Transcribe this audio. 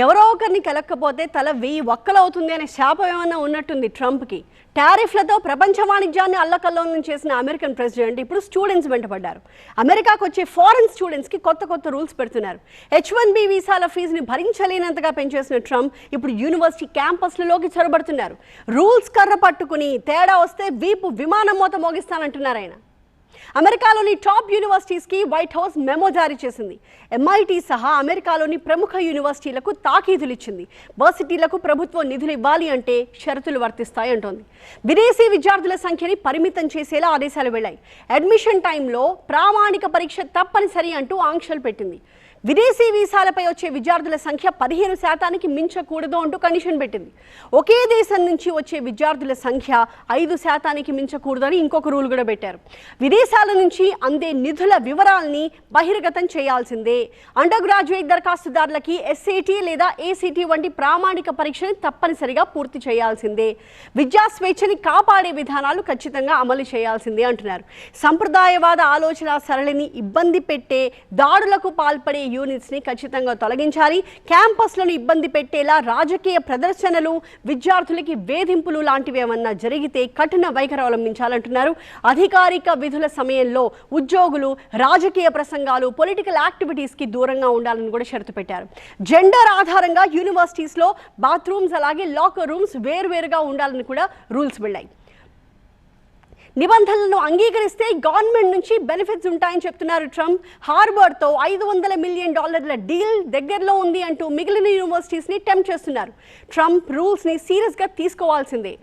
ఎవరో ఒకరిని కలక్కపోతే తల వెయ్యి ఒక్కలవుతుంది అనే శాపం ఏమన్నా ఉన్నట్టుంది ట్రంప్కి? టారిఫ్లతో ప్రపంచ వాణిజ్యాన్ని అల్లకల్లోనం చేసిన అమెరికన్ ప్రెసిడెంట్ ఇప్పుడు స్టూడెంట్స్ వెంటపడ్డారు. అమెరికాకు వచ్చే ఫారెన్ స్టూడెంట్స్కి కొత్త కొత్త రూల్స్ పెడుతున్నారు. హెచ్ వన్ బి వీసాల ఫీజుని భరించలేనంతగా పెంచేసిన ట్రంప్ ఇప్పుడు యూనివర్సిటీ క్యాంపస్లలోకి చొరబడుతున్నారు. రూల్స్ కర్ర పట్టుకుని తేడా వస్తే వీపు విమానం మోత మోగిస్తానంటున్నారు ఆయన. అమెరికాలోని టాప్ యూనివర్సిటీస్కి వైట్ హౌస్ మెమో జారీ చేసింది. ఎంఐటి సహా అమెరికాలోని ప్రముఖ యూనివర్సిటీలకు తాకీదులు ఇచ్చింది వర్సిటీలకు ప్రభుత్వం నిధులు ఇవ్వాలి అంటే షరతులు వర్తిస్తాయి అంటోంది విదేశీ విద్యార్థుల సంఖ్యని పరిమితం చేసేలా ఆదేశాలు వెళ్ళాయి అడ్మిషన్ టైంలో ప్రామాణిక పరీక్ష తప్పనిసరి అంటూ ఆంక్షలు పెట్టింది. విదేశీ వీసాలపై వచ్చే విద్యార్థుల సంఖ్య పదిహేను శాతానికి మించకూడదు అంటూ కండిషన్ పెట్టింది. ఒకే దేశం నుంచి వచ్చే విద్యార్థుల సంఖ్య ఐదు శాతానికి మించకూడదని ఇంకొక రూల్ కూడా పెట్టారు. విదేశాల నుంచి అందే నిధుల వివరాల్ని బహిర్గతం చేయాల్సిందే. అండర్ గ్రాడ్యుయేట్ దరఖాస్తుదారులకి ఎస్ఏటీ లేదా ఏసీటీ వంటి ప్రామాణిక పరీక్షని తప్పనిసరిగా పూర్తి చేయాల్సిందే. విద్యా స్వేచ్ఛని కాపాడే విధానాలు ఖచ్చితంగా అమలు చేయాల్సిందే అంటున్నారు. సంప్రదాయవాద ఆలోచన సరళిని ఇబ్బంది పెట్టే దాడులకు పాల్పడే యూనిట్స్ని ఖచ్చితంగా తొలగించాలి. క్యాంపస్లను ఇబ్బంది పెట్టేలా రాజకీయ ప్రదర్శనలు విద్యార్థులకి వేధింపులు లాంటివి ఏమన్నా జరిగితే కఠిన వైఖరి అవలంబించాలంటున్నారు. అధికారిక విధుల సమయంలో ఉద్యోగులు రాజకీయ ప్రసంగాలు పొలిటికల్ యాక్టివిటీస్కి దూరంగా ఉండాలని కూడా షరతు పెట్టారు. జెండర్ ఆధారంగా యూనివర్సిటీస్లో బాత్రూమ్స్ అలాగే లాకర్ రూమ్స్ వేరువేరుగా ఉండాలని కూడా రూల్స్ వెళ్ళాయి. నిబంధనలను అంగీకరిస్తే గవర్నమెంట్ నుంచి బెనిఫిట్స్ ఉంటాయని చెప్తున్నారు ట్రంప్. హార్బర్తో ఐదు వందల మిలియన్ డాలర్ల డీల్ దగ్గరలో ఉంది అంటూ మిగిలిన యూనివర్సిటీస్ని టెంప్ చేస్తున్నారు. ట్రంప్ రూల్స్ని సీరియస్గా తీసుకోవాల్సిందే.